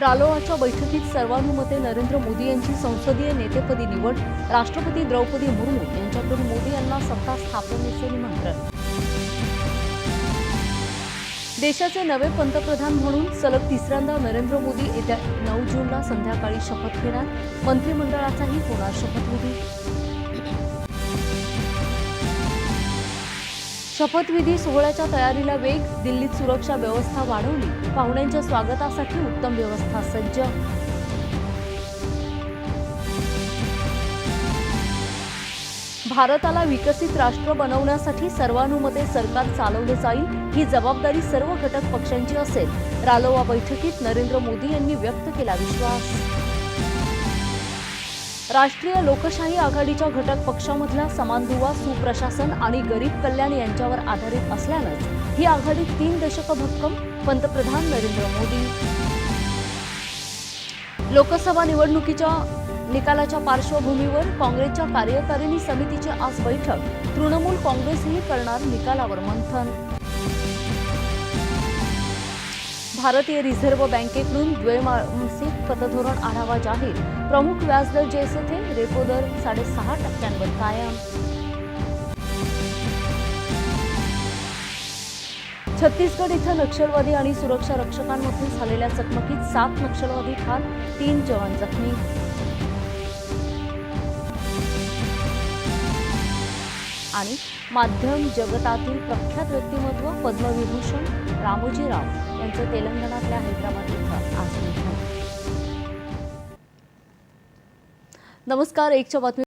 रालोआच्या बैठकीत सर्वानुमते नरेंद्र मोदी यांची संसदीय नेतेपदी निवड राष्ट्रपती द्रौपदी मुर्मू यांच्याकडून मोदी यांना सत्ता स्थापनेचे निमंत्रण. देशाचे नवे पंतप्रधान म्हणून सलग तिसऱ्यांदा नरेंद्र मोदी येत्या नऊ जूनला संध्याकाळी शपथ घेणार मंत्रिमंडळाचाही होणार शपथविधी. शपथविधी सोहळ्याच्या तयारीला वेग दिल्लीत सुरक्षा व्यवस्था वाढवली पाहुण्यांच्या स्वागतासाठी उत्तम व्यवस्था सज्ज. भारताला विकसित राष्ट्र बनवण्यासाठी सर्वानुमते सरकार चालवले जाईल ही जबाबदारी सर्व घटक पक्षांची असेल रालोआ बैठकीत नरेंद्र मोदी यांनी व्यक्त केला विश्वास. राष्ट्रीय लोकशाही आघाडीच्या घटक पक्षामधला समान दुवा सुप्रशासन आणि गरीब कल्याण यांच्यावर आधारित असल्यानंच ही आघाडी तीन दशकं भक्कम पंतप्रधान नरेंद्र मोदी. लोकसभा निवडणुकीच्या निकालाच्या पार्श्वभूमीवर काँग्रेसच्या कार्यकारिणी समितीची आज बैठक. तृणमूल काँग्रेसही करणार निकालावर मंथन. भारतीय रिझर्व्ह बँकेकडून द्वैमासिक पतधोरण आढावा जाहीर. प्रमुख व्याजदर जैसे थे रेपो दर साडेसहा टक्क्यांवर कायम. छत्तीसगड इथं नक्षलवादी आणि सुरक्षा रक्षकांमध्ये झालेल्या चकमकीत सात नक्षलवादी ठार तीन जवान जखमी. आणि माध्यम जगतातील प्रख्यात व्यक्तिमत्व पद्मविभूषण रामोजी राव यांचं तेलंगणातल्या हैदराबाद इथं आज निधन नमस्कार एकच्या बातमी